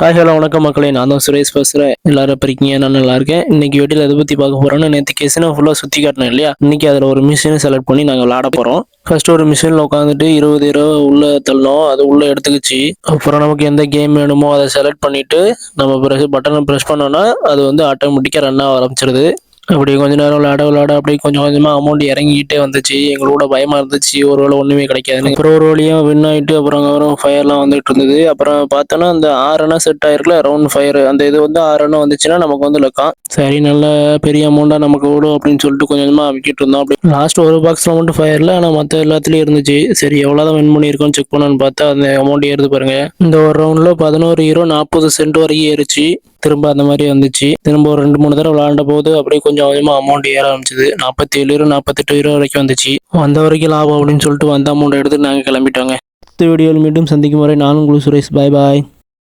Hi hello வணக்கம் மக்களே. நான் தான் சுரேஷ் பேசுகிறேன் எல்லாரும் எப்படி இருக்கீங்க? நான் நல்லா இருக்கேன். இன்னைக்கு வீட்டில் எதை பற்றி பார்க்க போகிறோன்னு நேற்று கேசினா ஃபுல்லாக சுற்றி காட்டினேன் இல்லையா? இன்னைக்கு அதில் ஒரு மிஷினை செலக்ட் பண்ணி நாங்கள் விளாட போகிறோம் ஃபர்ஸ்ட் ஒரு மிஷினில் உட்காந்துட்டு இருபது இருபது உள்ளே தள்ளணும் அது உள்ளே எடுத்துக்கிச்சு. அப்புறம் நமக்கு எந்த கேம் வேணுமோ அதை செலக்ட் பண்ணிவிட்டு நம்ம ப்ரெஸ் பட்டனை ப்ரெஸ் பண்ணோன்னா அது வந்து ஆட்டோமேட்டிக்காக ரன் ஆக ஆரம்பிச்சிருது. அப்படி கொஞ்ச நேரம் விளாட விளாட அப்படியே கொஞ்சம் கொஞ்சமாக அமௌண்ட் இறங்கிக்கிட்டே வந்துச்சு. எங்களோட பயமாக இருந்துச்சு. ஒரு வேளை ஒன்றுமே கிடைக்காதுன்னு. அப்புறம் ஒரு வழியாக வின் ஆகிட்டு அப்புறம் அப்புறம் ஃபயர்லாம் வந்துட்டு இருந்தது. அப்புறம் பார்த்தோன்னா அந்த ஆறுனா செட் ஆயிருக்குல ரவுண்ட் ஃபயர் அந்த இது வந்து ஆறுனா வந்துச்சுன்னா நமக்கு வந்து லக்கம் சரி நல்ல பெரிய அமௌண்ட்டாக நமக்கு விடும் அப்படின்னு சொல்லிட்டு கொஞ்சம் கொஞ்சமாக விக்கிட்டு இருந்தோம். அப்படி லாஸ்ட் ஒரு பாக்ஸில் மட்டும் ஃபயரில் ஆனால் மற்ற எல்லாத்துலேயும் இருந்துச்சு. சரி எவ்வளோதான் வின் பண்ணியிருக்கோன்னு செக் பண்ணலான்னு பார்த்தா அந்த அமௌண்ட் ஏறுது பாருங்க. இந்த ஒரு ரவுண்டில் பதினோரு ஹீரோ நாற்பது சென்ட் வரைக்கும் ஏறிச்சு. திரும்ப அந்த மாதிரி வந்துச்சு. திரும்ப ஒரு ரெண்டு மூணு தடவை விளாண்ட போது அப்படியே கொஞ்சம் கொஞ்சமாக அமௌண்ட் ஏற ஆரம்பிச்சது. நாற்பத்தி ஏழு ரூபா நாற்பத்தெட்டு ரூபா வரைக்கும் வந்துச்சு. வந்த வரைக்கும் லாபம் அப்படின்னு சொல்லிட்டு வந்த அமௌண்ட் எடுத்து நாங்கள் கிளம்பிட்டோங்க. அடுத்த வீடியோவில் மீண்டும் சந்திக்கும் வரை நானும் குழு சுரேஷ். பாய் பாய்